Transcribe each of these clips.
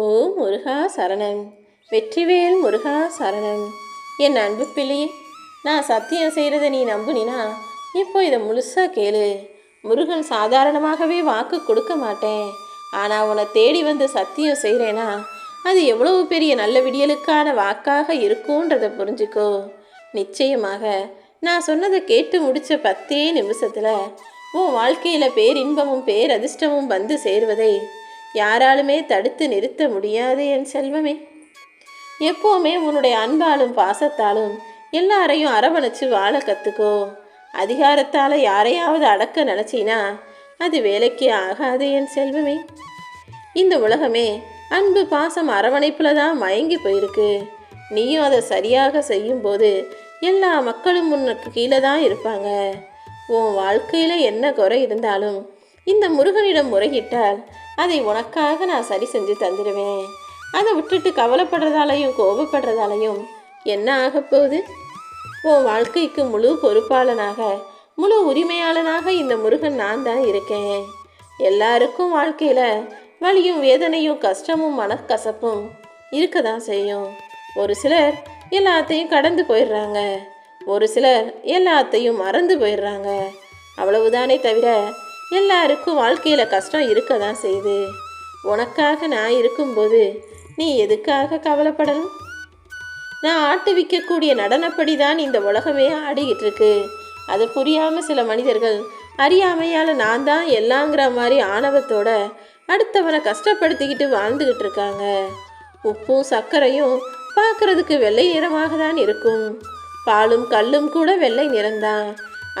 ஓ முருகா சரணம். வெற்றிவேல் முருகா சரணம். என் அன்பு பிள்ளையே நான் சத்தியம் செய்கிறத நீ நம்புனினா இப்போ இதை முழுசாக கேளு. முருகன் சாதாரணமாகவே வாக்கு கொடுக்க மாட்டேன். ஆனால் உன்னை தேடி வந்து சத்தியம் செய்கிறேனா அது எவ்வளவு பெரிய நல்ல விடியலுக்கான வாக்காக இருக்குன்றதை புரிஞ்சுக்கோ. நிச்சயமாக நான் சொன்னதை கேட்டு முடித்த பத்தே நிமிஷத்தில் உன் வாழ்க்கையில் பேரின்பமும் பேரதிர்ஷ்டமும் வந்து சேருவதை யாராலுமே தடுத்து நிறுத்த முடியாது என் செல்வமே. எப்போவுமே உன்னுடைய அன்பாலும் பாசத்தாலும் எல்லாரையும் அரவணைச்சு வாழ கற்றுக்கோ அதிகாரத்தால் யாரையாவது அடக்க நினச்சினா அது வேலைக்கு ஆகாது என் செல்வமே. இந்த உலகமே அன்பு பாசம் அரவணைப்பில் தான் மயங்கி போயிருக்கு. நீயும் அதை சரியாக செய்யும்போது எல்லா மக்களும் உனக்கு கீழே தான் இருப்பாங்க. உன் வாழ்க்கையில் என்ன குறை இருந்தாலும் இந்த முருகனிடம் முறையிட்டால் அதை உனக்காக நான் சரி செஞ்சு தந்துடுவேன். அதை விட்டுட்டு கவலைப்படுறதாலையும் கோபப்படுறதாலையும் என்ன ஆகப்போகுது உன் வாழ்க்கைக்கு முழு பொறுப்பாளனாக முழு உரிமையாளனாக இந்த முருகன் நான் தான் இருக்கேன். எல்லாருக்கும் வாழ்க்கையில் வலியும் வேதனையும் கஷ்டமும் மனக்கசப்பும் இருக்க தான் செய்யும். ஒரு சிலர் எல்லாத்தையும் கடந்து போயிடுறாங்க. ஒரு சிலர் எல்லாத்தையும் மறந்து போயிடுறாங்க. அவ்வளவுதானே தவிர எல்லாருக்கும் வாழ்க்கையில் கஷ்டம் இருக்க தான் செய்யுது. உனக்காக நான் இருக்கும்போது நீ எதுக்காக கவலைப்படணும்? நான் ஆட்டு விற்கக்கூடிய நடனப்படி தான் இந்த உலகமே ஆடிக்கிட்டு இருக்கு அது புரியாமல் சில மனிதர்கள் அறியாமையால் நான் தான் எல்லாங்கிற மாதிரி ஆணவத்தோட அடுத்தவனை கஷ்டப்படுத்திக்கிட்டு வாழ்ந்துக்கிட்டு இருக்காங்க. உப்பும் சர்க்கரையும் பார்க்கறதுக்கு வெள்ளை நிறமாக தான் இருக்கும். பாலும் கல்லும் கூட வெள்ளை நிறம்தான்.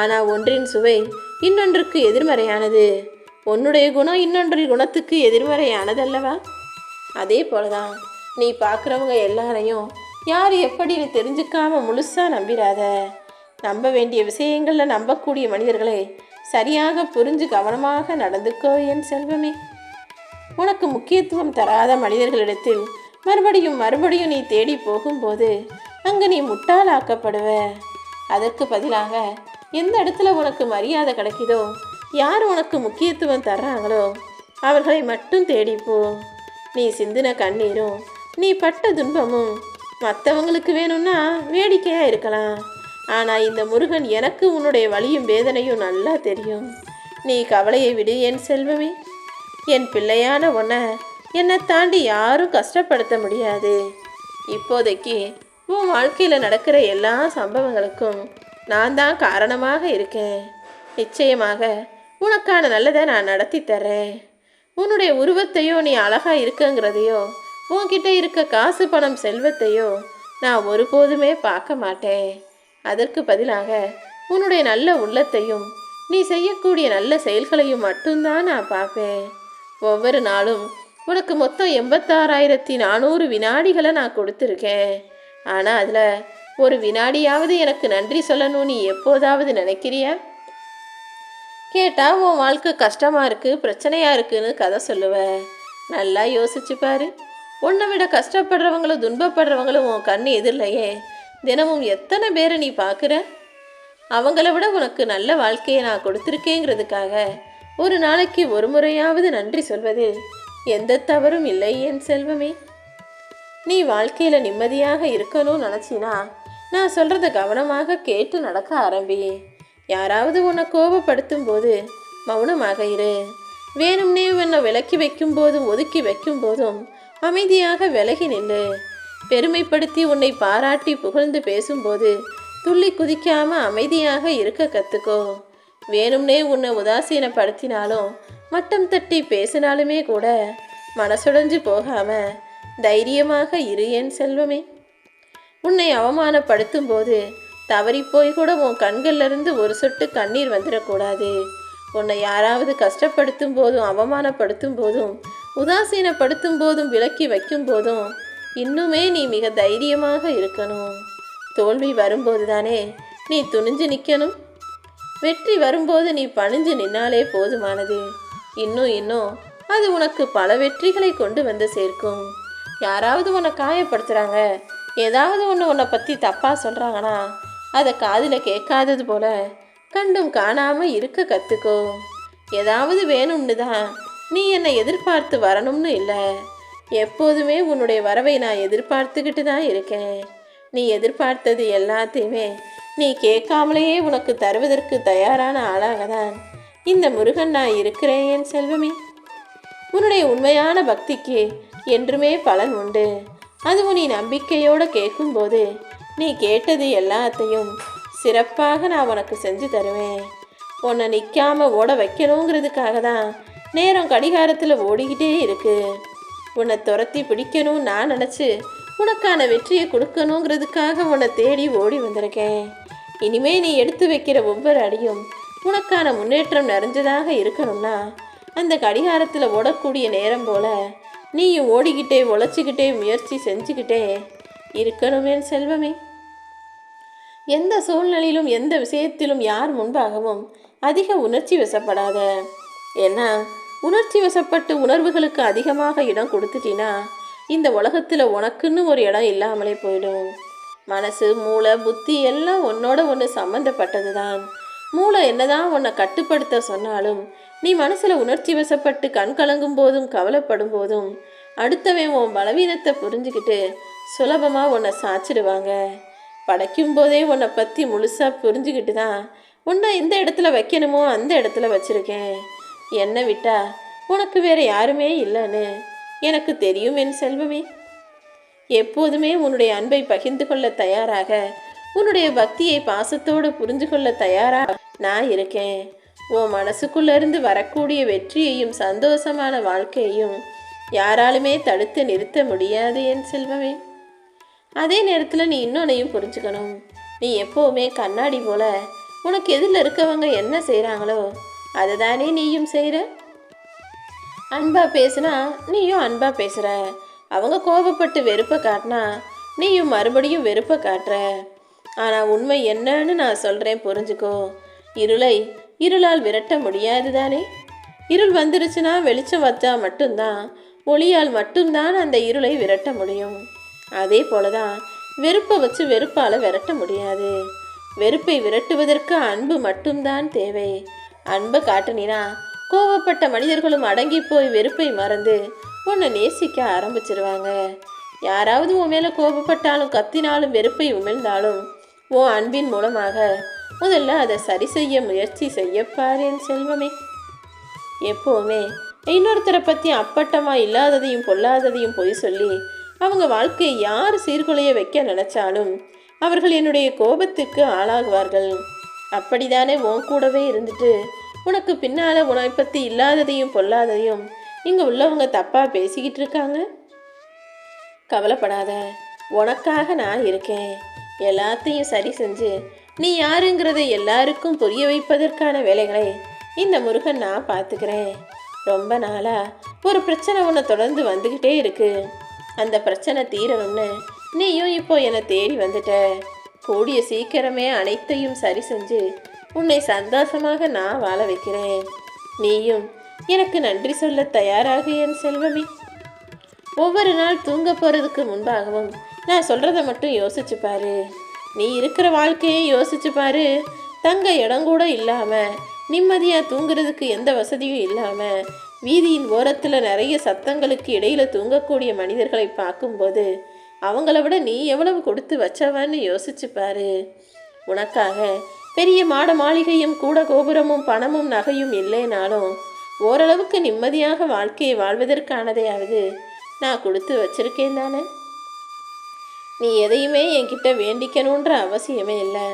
ஆனால் ஒன்றின் சுவை இன்னொன்றுக்கு எதிர்மறையானது. உன்னுடைய குணம் இன்னொன்று குணத்துக்கு எதிர்மறையானதல்லவா? அதே போலதான் நீ பார்க்குறவங்க எல்லாரையும் யார் எப்படின்னு தெரிஞ்சுக்காம முழுசாக நம்பிடாத நம்ப வேண்டிய விஷயங்களில் நம்பக்கூடிய மனிதர்களை சரியாக புரிஞ்சு கவனமாக நடந்துக்கோ என் செல்வமே. உனக்கு முக்கியத்துவம் தராத மனிதர்களிடத்தில் மறுபடியும் மறுபடியும் நீ தேடி போகும்போது அங்கு நீ முட்டாளாக்கப்படுவ. அதற்கு பதிலாக எந்த இடத்துல உனக்கு மரியாதை கிடைக்குதோ யார் உனக்கு முக்கியத்துவம் தர்றாங்களோ அவர்களை மட்டும் தேடிப்போ நீ சிந்தின கண்ணீரும் நீ பட்ட துன்பமும் மற்றவங்களுக்கு வேணும்னா வேடிக்கையாக இருக்கலாம். ஆனால் இந்த முருகன் எனக்கு உன்னுடைய வலியும் வேதனையும் நல்லா தெரியும். நீ கவலையை விடு என் செல்வமே. என் பிள்ளையான உன்னை என்னை தாண்டி யாரும் கஷ்டப்படுத்த முடியாது. இப்போதைக்கு உன் வாழ்க்கையில் நடக்கிற எல்லா சம்பவங்களுக்கும் நான் தான் காரணமாக இருக்கேன். நிச்சயமாக உனக்கான நல்லதை நான் நடத்தி தர்றேன். உன்னுடைய உருவத்தையோ நீ அழகாக இருக்கங்கிறதையோ உன்கிட்ட இருக்க காசு பணம் செல்வத்தையோ நான் ஒருபோதுமே பார்க்க மாட்டேன். அதற்கு பதிலாக உன்னுடைய நல்ல உள்ளத்தையும் நீ செய்யக்கூடிய நல்ல செயல்களையும் மட்டும்தான் நான் பார்ப்பேன். ஒவ்வொரு நாளும் உனக்கு மொத்தம் எண்பத்தாறாயிரத்தி நானூறு வினாடிகளை நான் கொடுத்துருக்கேன். ஆனால் அதில் ஒரு வினாடியாவது எனக்கு நன்றி சொல்லணும் நீ எப்போதாவது நினைக்கிறியா? கேட்டால் உன் வாழ்க்கை கஷ்டமாக இருக்குது பிரச்சனையாக இருக்குன்னு கதை சொல்லுவ. நல்லா யோசிச்சு பாரு. உன்னை விட கஷ்டப்படுறவங்களும் துன்பப்படுறவங்களும் உன் கண் எதிரிலையே. தினமும் எத்தனை பேரை நீ பார்க்குற அவங்கள விட உனக்கு நல்ல வாழ்க்கையை நான் கொடுத்துருக்கேங்கிறதுக்காக ஒரு நாளைக்கு ஒரு முறையாவது நன்றி சொல்வதில் எந்த தவறும் இல்லை என் செல்வமே. நீ வாழ்க்கையில் நிம்மதியாக இருக்கணும்னு நினச்சினா நான் சொல்கிறத கவனமாக கேட்டு நடக்க ஆரம்பி யாராவது உன்னை கோபப்படுத்தும் போது மௌனமாக இரு. வேணும்னே உன்னை விலக்கி வைக்கும் போதும் ஒதுக்கி வைக்கும் போதும் அமைதியாக விலகி நில்லு. பெருமைப்படுத்தி உன்னை பாராட்டி புகழ்ந்து பேசும்போது துள்ளி குதிக்காம அமைதியாக இருக்க கற்றுக்கோ வேணும்னே உன்னை உதாசீனப்படுத்தினாலும் மட்டம் தட்டி பேசினாலுமே கூட மனசுடைஞ்சு போகாம தைரியமாக இரு என் செல்வமே. உன்னை அவமானப்படுத்தும் போது தவறிப்போய் கூட உன் கண்கள்லருந்து ஒரு சொட்டு கண்ணீர் வந்துடக்கூடாது. உன்னை யாராவது கஷ்டப்படுத்தும் போதும் அவமானப்படுத்தும் போதும் உதாசீனப்படுத்தும் போதும் விலக்கி வைக்கும் போதும் இன்னுமே நீ மிக தைரியமாக இருக்கணும். தோல்வி வரும்போது தானே நீ துணிஞ்சு நிற்கணும் வெற்றி வரும்போது நீ பணிஞ்சு நின்னாலே போதுமானது. இன்னும் இன்னும் அது உனக்கு பல வெற்றிகளை கொண்டு வந்து சேர்க்கும். யாராவது உன்னை காயப்படுத்துகிறாங்க ஏதாவது ஒன்று உன்னை பற்றி தப்பாக சொல்கிறாங்கன்னா அதை காதில் கேட்காதது போல கண்டும் காணாமல் இருக்க கற்றுக்கோ ஏதாவது வேணும்னு தான் நீ என்னை எதிர்பார்த்து வரணும்னு இல்லை. எப்போதுமே உன்னுடைய வரவை நான் எதிர்பார்த்துக்கிட்டு தான் இருக்கேன். நீ எதிர்பார்த்தது எல்லாத்தையுமே நீ கேட்காமலேயே உனக்கு தருவதற்கு தயாரான ஆளாக தான் இந்த முருகன் நான் இருக்கிறேன் என் செல்வமே. உன்னுடைய உண்மையான பக்திக்கு என்றுமே பலன் உண்டு. அதுவும் நீ நம்பிக்கையோடு கேட்கும்போது நீ கேட்டது எல்லாத்தையும் சிறப்பாக நான் உனக்கு செஞ்சு தருவேன். உன்னை நிற்காம ஓட வைக்கணுங்கிறதுக்காக தான் நேரம் கடிகாரத்தில் ஓடிக்கிட்டே இருக்கு. உன்னை துரத்தி பிடிக்கணும் நான் நினச்சி உனக்கான வெற்றியை கொடுக்கணுங்கிறதுக்காக உன்னை தேடி ஓடி வந்திருக்கேன். இனிமே நீ எடுத்து வைக்கிற ஒவ்வொரு அடியும் உனக்கான முன்னேற்றம் நிறைஞ்சதாக இருக்கணும்னா அந்த கடிகாரத்தில் ஓடக்கூடிய நேரம் போல நீயும் ஓடிக்கிட்டே உழைச்சிக்கிட்டே முயற்சி செஞ்சுக்கிட்டே இருக்கணுமே செல்வமே. எந்த சூழ்நிலையிலும் எந்த விஷயத்திலும் யார் முன்பாகவும் அதிக உணர்ச்சி வசப்படாத. ஏன்னா உணர்ச்சி வசப்பட்டு உணர்வுகளுக்கு அதிகமாக இடம் கொடுத்துட்டினா இந்த உலகத்தில் உனக்குன்னு ஒரு இடம் இல்லாமலே போயிடும். மனசு மூளை புத்தி எல்லாம் உன்னோட ஒன்று சம்மந்தப்பட்டது தான் மூளை என்னதான் உன்னை கட்டுப்படுத்த சொன்னாலும் நீ மனசில் உணர்ச்சி வசப்பட்டு கண் கலங்கும் போதும் கவலைப்படும் போதும் அடுத்தவன் உன் பலவீனத்தை புரிஞ்சுக்கிட்டு சுலபமாக உன்னை சாச்சிடுவாங்க. படைக்கும் போதே உன்னை பற்றி முழுசாக புரிஞ்சுக்கிட்டு தான் உன்னை எந்த இடத்துல வைக்கணுமோ அந்த இடத்துல வச்சுருக்கேன். என்னை விட்டா உனக்கு வேற யாருமே இல்லைன்னு எனக்கு தெரியும் என் செல்வமே. எப்போதுமே உன்னுடைய அன்பை பகிர்ந்து கொள்ள தயாராக உன்னுடைய பக்தியை பாசத்தோடு புரிஞ்சு கொள்ள தயாராக நான் இருக்கேன். உன் மனசுக்குள்ளிருந்து வரக்கூடிய வெற்றியையும் சந்தோஷமான வாழ்க்கையையும் யாராலுமே தடுத்து நிறுத்த முடியாது என் செல்வமே. அதே நேரத்தில் நீ இன்னொன்னையும் புரிஞ்சுக்கணும். நீ எப்போவுமே கண்ணாடி போல உனக்கு எதில் இருக்கவங்க என்ன செய்கிறாங்களோ அதை தானே நீயும் செய்கிற அன்பா பேசுனா நீயும் அன்பா பேசுகிற அவங்க கோபப்பட்டு வெறுப்பை காட்டினா நீயும் மறுபடியும் வெறுப்பை காட்டுற. ஆனால் உண்மை என்னன்னு நான் சொல்கிறேன் புரிஞ்சுக்கோ. இருளை இருளால் விரட்ட முடியாது தானே இருள் வந்துருச்சுன்னா வெளிச்சம் வச்சா மட்டும்தான் ஒளியால் மட்டும்தான் அந்த இருளை விரட்ட முடியும். அதே போல தான் வெறுப்பை வச்சு வெறுப்பால் விரட்ட முடியாது. வெறுப்பை விரட்டுவதற்கு அன்பு மட்டும்தான் தேவை. அன்பை காட்டுனினா கோவப்பட்ட மனிதர்களும் அடங்கி போய் வெறுப்பை மறந்து உன்னை நேசிக்க ஆரம்பிச்சிருவாங்க. யாராவது உன் மேலே கோபப்பட்டாலும் கத்தினாலும் வெறுப்பை உமிழ்ந்தாலும் உன் அன்பின் மூலமாக முதல்ல அதை சரி செய்ய முயற்சி செய்யப்பார் என் செல்வமே. எப்போவுமே இன்னொருத்தரை பற்றி அப்பட்டமாக இல்லாததையும் பொல்லாததையும் பொய் சொல்லி அவங்க வாழ்க்கையை யார் சீர்குலைய வைக்க நினைச்சாலும் அவர்கள் என்னுடைய கோபத்துக்கு ஆளாகுவார்கள். அப்படிதானே உன் கூடவே இருந்துட்டு உனக்கு பின்னால் உன்னை பற்றி இல்லாததையும் பொல்லாததையும் இங்கே உள்ளவங்க தப்பாக பேசிக்கிட்டு இருக்காங்க? கவலைப்படாத உனக்காக நான் இருக்கேன். எல்லாத்தையும் சரி செஞ்சு நீ யாருங்கிறதை எல்லாருக்கும் புரிய வைப்பதற்கான வேலைகளை இந்த முருகன் நான் பார்த்துக்கிறேன். ரொம்ப நாளா ஒரு பிரச்சனை உன்னை தொடர்ந்து வந்துக்கிட்டே இருக்கு. அந்த பிரச்சனை தீரணும்னு நீயும் இப்போ என்னை தேடி வந்துட்ட. கூடிய சீக்கிரமே அனைத்தையும் சரி செஞ்சு உன்னை சந்தோஷமாக நான் வாழ வைக்கிறேன். நீயும் எனக்கு நன்றி சொல்ல தயாராக என் செல்வமே. ஒவ்வொரு நாள் தூங்க போகிறதுக்கு முன்பாகவும் நான் சொல்கிறத மட்டும் யோசிச்சு பாரு. நீ இருக்கிற வாழ்க்கையை யோசிச்சு பாரு. தங்க இடம் கூட இல்லாமல் நிம்மதியாக தூங்குறதுக்கு எந்த வசதியும் இல்லாமல் வீதியின் ஓரத்தில் நிறைய சத்தங்களுக்கு இடையில் தூங்கக்கூடிய மனிதர்களை பார்க்கும்போது அவங்கள விட நீ எவ்வளவு கொடுத்து வச்சவன்னு யோசிச்சு பாரு. உனக்காக பெரிய மாட மாளிகையும் கூட கோபுரமும் பணமும் நகையும் இல்லைனாலும் ஓரளவுக்கு நிம்மதியாக வாழ்க்கையை வாழ்வதற்கானதையாவது நான் கொடுத்து வச்சிருக்கேன் தானே? நீ எதையுமே என்கிட்ட வேண்டிக்கணுன்ற அவசியமே இல்லை.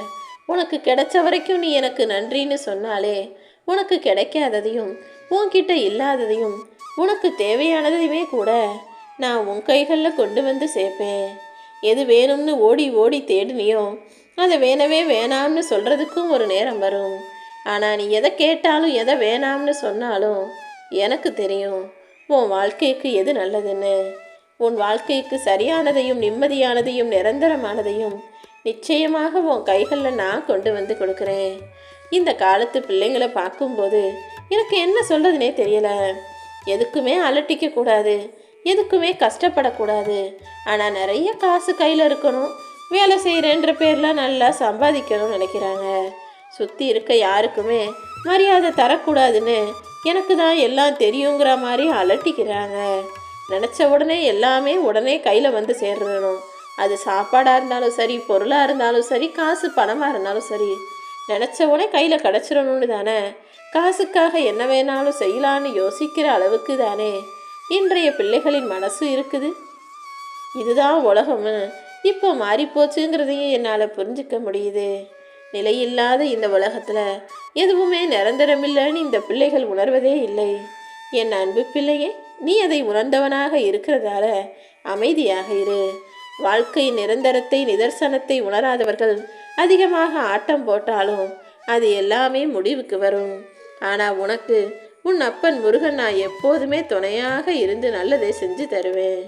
உனக்கு கிடைச்ச வரைக்கும் நீ எனக்கு நன்றின்னு சொன்னாலே உனக்கு கிடைக்காததையும் உன்கிட்ட இல்லாததையும் உனக்கு தேவையானதையுமே கூட நான் உன் கைகளில் கொண்டு வந்து சேர்ப்பேன். எது வேணும்னு ஓடி ஓடி தேடினியோ அதை வேணவே வேணாம்னு சொல்கிறதுக்கும் ஒரு நேரம் வரும். ஆனால் நீ எதை கேட்டாலும் எதை வேணாம்னு சொன்னாலும் எனக்கு தெரியும் உன் வாழ்க்கைக்கு எது நல்லதுன்னு. உன் வாழ்க்கைக்கு சரியானதையும் நிம்மதியானதையும் நிரந்தரமானதையும் நிச்சயமாக உன் கைகளில் நான் கொண்டு வந்து கொடுக்குறேன். இந்த காலத்து பிள்ளைங்களை பார்க்கும்போது எனக்கு என்ன சொல்கிறதுனே தெரியல. எதுக்குமே அலட்டிக்க கூடாது எதுக்குமே கஷ்டப்படக்கூடாது. ஆனால் நிறைய காசு கையில் இருக்கணும். வேலை செய்கிறேன்ற பேர்லாம் நல்லா சம்பாதிக்கணும்னு நினைக்கிறாங்க. சுற்றி இருக்க யாருக்குமே மரியாதை தரக்கூடாதுன்னு எனக்கு தான் எல்லாம் தெரியுங்கிற மாதிரி அலட்டிக்கிறாங்க. நினச்ச உடனே எல்லாமே உடனே கையில் வந்து சேர்றணும் அது சாப்பாடாக இருந்தாலும் சரி பொருளாக இருந்தாலும் சரி காசு பணமாக இருந்தாலும் சரி நினச்ச உடனே கையில் கிடச்சிடணும்னு தானே? காசுக்காக என்ன வேணாலும் செய்யலான்னு யோசிக்கிற அளவுக்கு தானே? இன்றைய பிள்ளைகளின் மனசு இருக்குது. இதுதான் உலகம்னு இப்போ மாறிப்போச்சுங்கிறதையும் என்னால் புரிஞ்சுக்க முடியுது. நிலையில்லாத இந்த உலகத்தில் எதுவுமே நிரந்தரமில்லைன்னு இந்த பிள்ளைகள் உணர்வதே இல்லை. என் அன்பு பிள்ளையே நீ அதை உணர்ந்தவனாக இருக்கிறதால அமைதியாக இரு. வாழ்க்கை நிரந்தரத்தை நிதர்சனத்தை உணராதவர்கள் அதிகமாக ஆட்டம் போட்டாலும் அது எல்லாமே முடிவுக்கு வரும். ஆனால் உனக்கு உன் அப்பன் முருகன் நான் எப்போதுமே துணையாக இருந்து நல்லதை செஞ்சு தருவேன்.